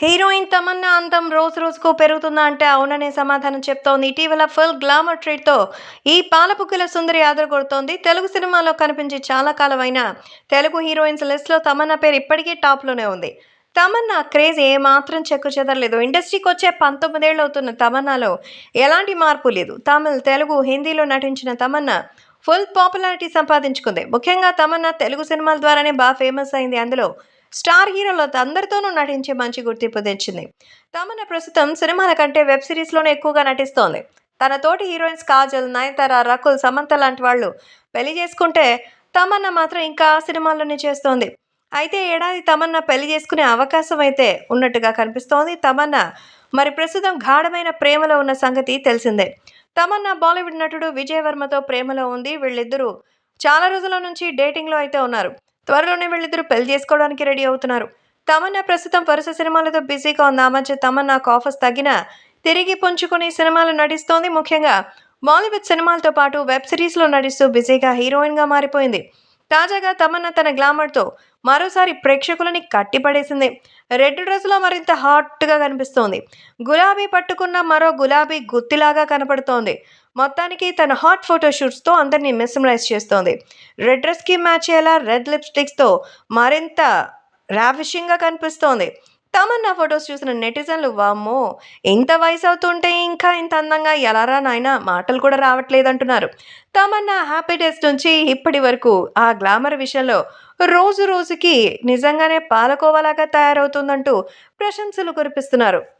Heroine Tamannaah అందం రోజు రోజుకు పెరుగుతుందా అంటే అవుననే సమాధానం చెప్తోంది. ఇటీవల ఫుల్ గ్లామర్ ట్రీట్తో ఈ పాలపుక్కుల సుందరి ఆదరగొడుతోంది తెలుగు సినిమాలో కనిపించి చాలా కాలమైన తెలుగు హీరోయిన్స్ లిస్ట్లో తమన్నా పేరు ఇప్పటికీ టాప్లోనే ఉంది. తమన్నా క్రేజ్ ఏమాత్రం చెక్కు చెదరలేదు. ఇండస్ట్రీకి వచ్చే పంతొమ్మిదేళ్ళు అవుతున్న తమన్నాలో ఎలాంటి మార్పు లేదు. తమిళ్ తెలుగు హిందీలో నటించిన తమన్నా ఫుల్ పాపులారిటీ సంపాదించుకుంది. ముఖ్యంగా తమన్నా తెలుగు సినిమాల ద్వారానే బాగా ఫేమస్ అయింది. అందులో స్టార్ హీరోలతో అందరితోనూ నటించి మంచి గుర్తింపు తెచ్చింది. తమన్నా ప్రస్తుతం సినిమాల కంటే వెబ్ సిరీస్లోనే ఎక్కువగా నటిస్తోంది. తన తోటి హీరోయిన్స్ కాజల్ నయనతార రకుల్ సమంత లాంటి వాళ్ళు పెళ్ళి చేసుకుంటే తమన్నా మాత్రం ఇంకా సినిమాల్లోనే చేస్తోంది. అయితే ఏడాది తమన్నా పెళ్ళి చేసుకునే అవకాశం అయితే ఉన్నట్టుగా కనిపిస్తోంది. తమన్నా మరి ప్రస్తుతం గాఢమైన ప్రేమలో ఉన్న సంగతి తెలిసిందే. తమన్నా బాలీవుడ్ నటుడు విజయ్ వర్మతో ప్రేమలో ఉంది. వీళ్ళిద్దరూ చాలా రోజుల నుంచి డేటింగ్లో అయితే ఉన్నారు. త్వరలోనే వీళ్ళిద్దరూ పెళ్ళి చేసుకోవడానికి రెడీ అవుతున్నారు. తమన్నా ప్రస్తుతం వరుస సినిమాలతో బిజీగా ఉంది మధ్య తమన్నాకు ఆఫర్స్ తగ్గినా తిరిగి పుంజుకుని సినిమాలు నటిస్తోంది. ముఖ్యంగా బాలీవుడ్ సినిమాలతో పాటు వెబ్ సిరీస్లో నటిస్తూ బిజీగా హీరోయిన్గా మారిపోయింది. తాజాగా తమన్నా తన గ్లామర్తో మరోసారి ప్రేక్షకులని కట్టిపడేసింది. రెడ్ డ్రెస్లో మరింత హాట్గా కనిపిస్తోంది. గులాబీ పట్టుకున్న మరో గులాబీ గుత్తిలాగా కనపడుతోంది. మొత్తానికి తన హాట్ ఫోటోషూట్స్తో అందరినీ మెస్మరైజ్ చేస్తోంది. రెడ్ డ్రెస్కి మ్యాచ్ అయ్యేలా రెడ్ లిప్స్టిక్స్తో మరింత ర్యావిషింగ్గా కనిపిస్తోంది. తమన్నా ఫొటోస్ చూసిన నెటిజన్లు వామ్మో ఇంత వయసు అవుతుంటే ఇంకా ఇంత అందంగా ఎలారా నాయనా మాటలు కూడా రావట్లేదంటున్నారు. తమన్నా హ్యాపీ డేస్ నుంచి ఇప్పటి వరకు ఆ గ్లామర్ విషయంలో రోజు రోజుకి నిజంగానే పాలకోవలాగా తయారవుతుందంటూ ప్రశంసలు కురిపిస్తున్నారు.